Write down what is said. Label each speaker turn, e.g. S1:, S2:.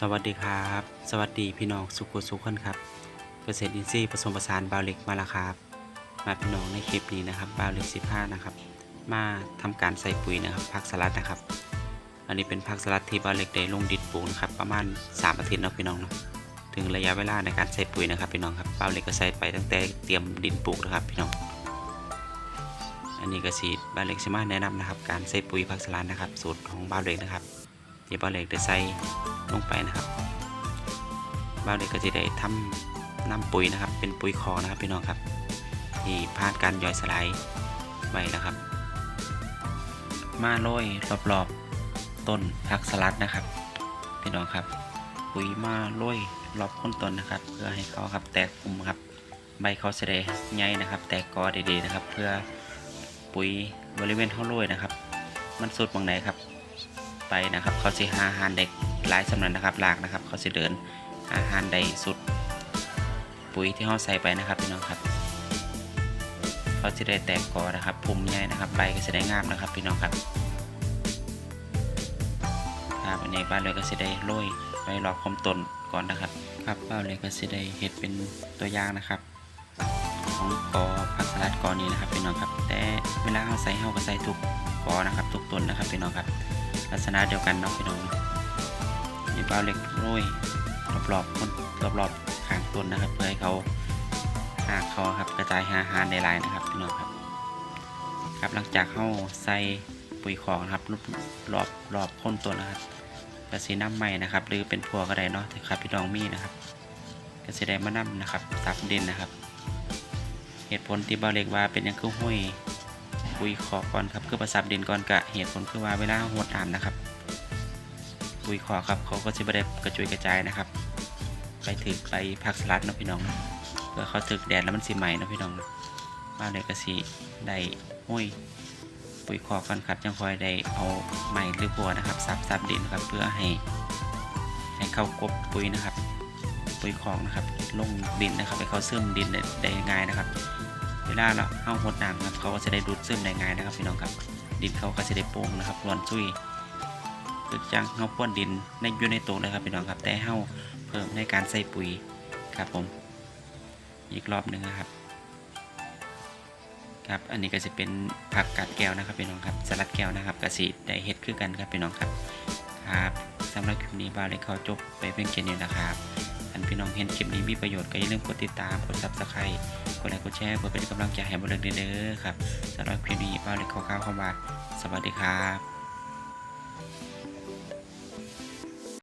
S1: สวัสดีครับ สวัสดีพี่น้องสุขุสุขคนครับ เกษตรอินทรีย์ผสมผสานบาวเล็กมาแล้วครับ มาพี่น้องในคลิปนี้นะครับบาวเล็กสิบห้านะครับ มาทำการใส่ปุ๋ยนะครับผักสลัดนะครับ อันนี้เป็นผักสลัดที่บาวเล็กได้ลงดินปลูกนะครับประมาณ 3 อาทิตย์เนาะพี่น้องนะถึงระยะเวลาในการใส่ปุ๋ยนะครับพี่น้องครับบาวเล็กก็ใส่ไปตั้งแต่เตรียมดินปลูกนะครับพี่น้อง อันนี้ก็สีบาวเล็กสิมาแนะนำนะครับ การใส่ปุ๋ยผักสลัดนะครับ สูตรของบาวเล็กนะครับ ที่บาวเล็กได้ใส่ลงไปนะครับบ้าเด็กก็จะได้ทำน้ำปุ๋ยนะครับ เป็นปุ๋ยคอนะครับพี่น้องครับ ที่ผ่านการย่อยสลายไว้นะครับ มาโรยรอบๆต้นผักสลัดนะครับพี่น้องครับ ปุ๋ยมาโรยรอบต้นต้นนะครับ เพื่อให้เขาครับแตกกลุ่มครับ ใบเขาจะได้ใหญ่นะครับ แตกกอดีๆนะครับ เพื่อปุ๋ยบริเวณเขาโรยนะครับ มันสุดบางไหนครับ ไปนะครับ เขาสิหาอาหารเด็กหลายสำนักนะครับหลากนะครับ เขาสิเดินอาหารใดสุด ปุ๋ยที่เราใส่ไปนะครับพี่น้องครับ เขาจะได้แตกกอนะครับพุ่มใหญ่นะครับใบก็จะได้งามนะครับพี่น้องครับครับอันบ้านเลยก็จะได้โรยไว้รอบคมต้นก่อนนะครับ ครับบ้านเลยก็จะได้เห็ดเป็นตัวอย่างนะครับของกอผักสลัดกอนี้นะครับพี่น้องครับ แต่เวลาเราใส่เราก็ใส่ทุกกอนะครับ ทุกต้นนะครับพี่น้องครับ ลักษณะเดียวกันเนาะพี่น้องนี่บ้านเล็กโรยรอบๆต้นรอบๆข้างต้นนะครับ เพื่อให้เขาหากเขาครับกระจายอาหารในลายนะครับพี่น้องครับ ครับหลังจากเข้าใส่ปุ๋ยของครับรอบรอบรอบค้นต้นนะครับกระสีน้ำใหม่นะครับ หรือเป็นพัวก็ได้เนาะครับพี่น้องมีนะครับกระสีได้มะน้ำนะครับซับดินนะครับ เหตุผลที่บาเล็กว่าเป็นยังคือห้อย ปุ๋ยขอก่อนครับคือประซับดินก่อนกะเหตุผลคือว่าเวลาหดน้ำนะครับ ปุ๋ยขอครับเขาก็จะไม่ได้กระจุยกระจายนะครับ ไปถึกไปพักสลัดนะพี่น้องเพื่อเขาถึกแดดแล้วมันสีใหม่นะพี่น้องบ้านเลยก็สีได้ห้อยปุ๋ยขอกันครับจังคอยได้เอาไม้หรือบัวนะครับซับซับดินครับเพื่อให้ให้เข้ากบปุ๋ยนะครับ ปุ๋ยของนะครับลงดินนะครับให้เขาซึมดินได้ง่ายนะครับ เวลาเราเอาหดน้ำครับเขาก็จะได้ดูดซึมได้ง่ายนะครับพี่น้องครับ ดินเขาก็จะได้โป่งนะครับรวนซุยคือจังเฮาพ่นดินในอยู่ในตัวเลยครับพี่น้องครับแต่เฮาเพิ่มในการใส่ปุ๋ยครับผม อีกรอบหนึ่งนะครับครับอันนี้ก็จะเป็นผักกาดแก้วนะครับพี่น้องครับสลัดแก้วนะครับกระสีได้เฮ็ดคือกันครับพี่น้องครับครับสำหรับคลิปนี้บ่าวเลยเขาจบไปเพียงแค่นี้นะครับันพี่น้องเห็นคลิปนี้มีประโยชน์ก็อย่าลืมกดติดตาม กดซับสไครต์กดไลค์ กดแชร์เพื่อเป็นกำลังใจให้บุญเลิกเด้อครับสำหรับคลิปนี้ว่าเล็กาวข้าวเข้ามา สวัสดีครับ